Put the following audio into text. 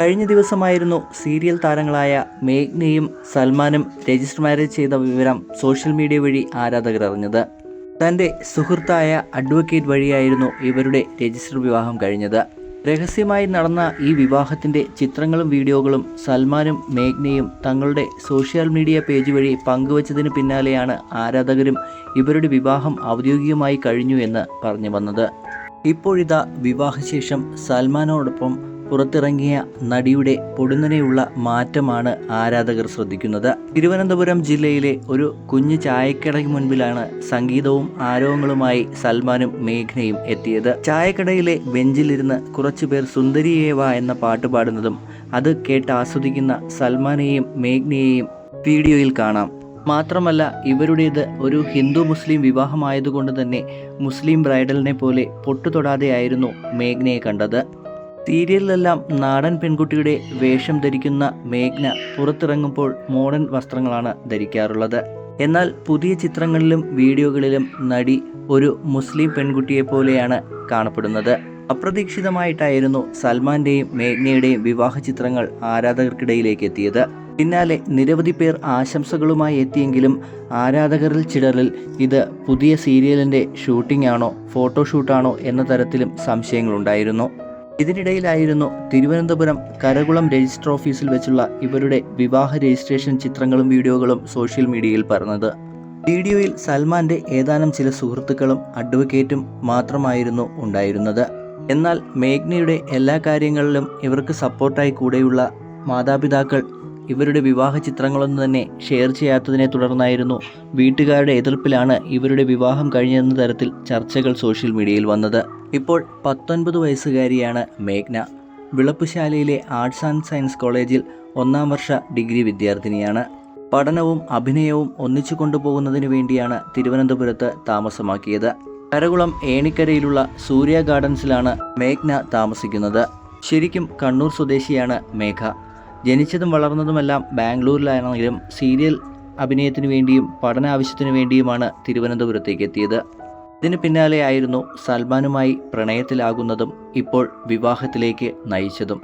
കഴിഞ്ഞ ദിവസമായിരുന്നു സീരിയൽ താരങ്ങളായ മേഘ്നയും സൽമാനും രജിസ്റ്റർ മാരേജ് ചെയ്ത വിവരം സോഷ്യൽ മീഡിയ വഴി ആരാധകർ അറിഞ്ഞത്. തന്റെ സുഹൃത്തായ അഡ്വക്കേറ്റ് വഴിയായിരുന്നു ഇവരുടെ രജിസ്റ്റർ വിവാഹം കഴിഞ്ഞത്. രഹസ്യമായി നടന്ന ഈ വിവാഹത്തിന്റെ ചിത്രങ്ങളും വീഡിയോകളും സൽമാനും മേഘ്നയും തങ്ങളുടെ സോഷ്യൽ മീഡിയ പേജ് വഴി പങ്കുവച്ചതിന് പിന്നാലെയാണ് ആരാധകരും ഇവരുടെ വിവാഹം ഔദ്യോഗികമായി കഴിഞ്ഞു എന്ന് പറഞ്ഞു വന്നത്. ഇപ്പോഴിതാ വിവാഹശേഷം സൽമാനോടൊപ്പം പുറത്തിറങ്ങിയ നടിയുടെ പൊടുന്നനെയുള്ള മാറ്റമാണ് ആരാധകർ ശ്രദ്ധിക്കുന്നത്. തിരുവനന്തപുരം ജില്ലയിലെ ഒരു കുഞ്ഞു ചായക്കടയ്ക്ക് മുൻപിലാണ് സംഗീതവും ആരവങ്ങളുമായി സൽമാനും മേഘ്നയും എത്തിയത്. ചായക്കടയിലെ ബെഞ്ചിലിരുന്ന് കുറച്ചുപേർ സുന്ദരിയേവ എന്ന പാട്ട് പാടുന്നതും അത് കേട്ട് ആസ്വദിക്കുന്ന സൽമാനെയും മേഘ്നയെയും വീഡിയോയിൽ കാണാം. മാത്രമല്ല ഇവരുടേത് ഒരു ഹിന്ദു മുസ്ലിം വിവാഹമായതുകൊണ്ട് തന്നെ മുസ്ലിം ബ്രൈഡലിനെ പോലെ പൊട്ടുതൊടാതെയായിരുന്നു മേഘ്നയെ കണ്ടത്. സീരിയലിലെല്ലാം നാടൻ പെൺകുട്ടിയുടെ വേഷം ധരിക്കുന്ന മേഘ്ന പുറത്തിറങ്ങുമ്പോൾ മോഡേൺ വസ്ത്രങ്ങളാണ് ധരിക്കാറുള്ളത്. എന്നാൽ പുതിയ ചിത്രങ്ങളിലും വീഡിയോകളിലും നടി ഒരു മുസ്ലിം പെൺകുട്ടിയെ പോലെയാണ് കാണപ്പെടുന്നത്. അപ്രതീക്ഷിതമായിട്ടായിരുന്നു സൽമാന്റെയും മേഘ്നയുടെയും വിവാഹ ചിത്രങ്ങൾ ആരാധകർക്കിടയിലേക്ക് എത്തിയത്. പിന്നാലെ നിരവധി പേർ ആശംസകളുമായി എത്തിയെങ്കിലും ആരാധകരിൽ ചിലരിൽ ഇത് പുതിയ സീരിയലിന്റെ ഷൂട്ടിംഗ് ആണോ ഫോട്ടോഷൂട്ടാണോ എന്ന തരത്തിലും സംശയങ്ങളുണ്ടായിരുന്നു. ഇതിനിടയിലായിരുന്നു തിരുവനന്തപുരം കരകുളം രജിസ്റ്റർ ഓഫീസിൽ വെച്ചുള്ള ഇവരുടെ വിവാഹ രജിസ്ട്രേഷൻ ചിത്രങ്ങളും വീഡിയോകളും സോഷ്യൽ മീഡിയയിൽ പറഞ്ഞത് വീഡിയോയിൽ സൽമാന്റെ ഏതാനും ചില സുഹൃത്തുക്കളും അഡ്വക്കേറ്റും മാത്രമായിരുന്നു ഉണ്ടായിരുന്നത്. എന്നാൽ മേഘ്നയുടെ എല്ലാ കാര്യങ്ങളിലും ഇവർക്ക് സപ്പോർട്ടായി കൂടെയുള്ള മാതാപിതാക്കൾ ഇവരുടെ വിവാഹ ചിത്രങ്ങളൊന്നും തന്നെ ഷെയർ ചെയ്യാത്തതിനെ തുടർന്നായിരുന്നു. വീട്ടുകാരുടെ എതിർപ്പിലാണ് ഇവരുടെ വിവാഹം കഴിഞ്ഞെന്ന തരത്തിൽ ചർച്ചകൾ സോഷ്യൽ മീഡിയയിൽ വന്നത്. ഇപ്പോൾ പത്തൊൻപത് വയസ്സുകാരിയാണ് മേഘ്ന. വിളപ്പുശാലയിലെ ആർട്സ് ആൻഡ് സയൻസ് കോളേജിൽ ഒന്നാം വർഷ ഡിഗ്രി വിദ്യാർത്ഥിനിയാണ്. പഠനവും അഭിനയവും ഒന്നിച്ചു കൊണ്ടുപോകുന്നതിനു വേണ്ടിയാണ് തിരുവനന്തപുരത്ത് താമസമാക്കിയത്. കരകുളം ഏണിക്കരയിലുള്ള സൂര്യ ഗാർഡൻസിലാണ് മേഘ്ന താമസിക്കുന്നത്. ശരിക്കും കണ്ണൂർ സ്വദേശിയാണ് മേഘ. ജനിച്ചതും വളർന്നതുമെല്ലാം ബാംഗ്ലൂരിലാണെങ്കിലും സീരിയൽ അഭിനയത്തിനു വേണ്ടിയും പഠന ആവശ്യത്തിനു വേണ്ടിയുമാണ് തിരുവനന്തപുരത്തേക്ക് എത്തിയത്. ഇതിന് പിന്നാലെയായിരുന്നു സൽമാനുമായി പ്രണയത്തിലാകുന്നതും ഇപ്പോൾ വിവാഹത്തിലേക്ക് നയിച്ചതും.